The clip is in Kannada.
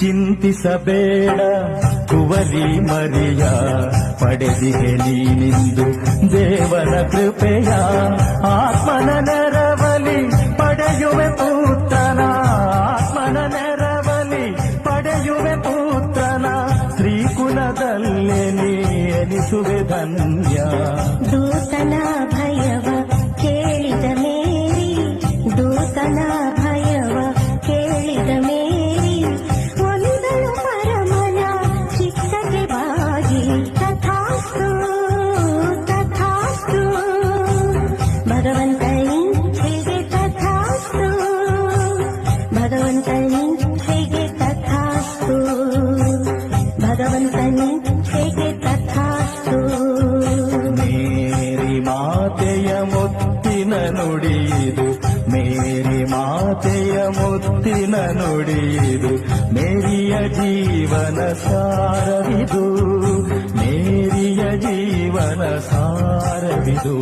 ಚಿಂತಿಸಬೇಡ ಕುವರಿ ಮರಿಯ ಪಡೆದಿಗೆ ನೀನಿಂದು ದೇವನ ಕೃಪೆಯ ಆತ್ಮನ ನೆರವಲಿ ಪಡೆಯುವೆ ಪುತ್ರನ ಆತ್ಮನ ನೆರವಲಿ ಪಡೆಯುವೆ ಪುತ್ರನ ಶ್ರೀಕುಲದಲ್ಲೇ ನೀ ಎನಿಸುವೆ ಧನ್ಯ ದೂತನ ಭಯವ ಕೇಳಿದ ಮೇರಿ ದೂತನ ಭಗವಂತ ಹೇಗೆ ತಥಾಸ್ತು. ಭಗವಂತ ಹೇಗೆ ತಥಾಸ್ತು. ಭಗವಂತ ಹೇಗೆ ತಥಾಸ್ತು. ಮೇರಿ ಮಾತೆಯ ಮುತ್ತಿನ ನುಡಿಯಿದು ಮೇರಿ ಮಾತೆಯ ಮುತ್ತಿನ ನುಡಿಯಿದು ಮೇರಿಯ ಜೀವನ ಸಾರವಿದು. ಮೇರಿಯ ಜೀವನ ಸಾರವಿದು.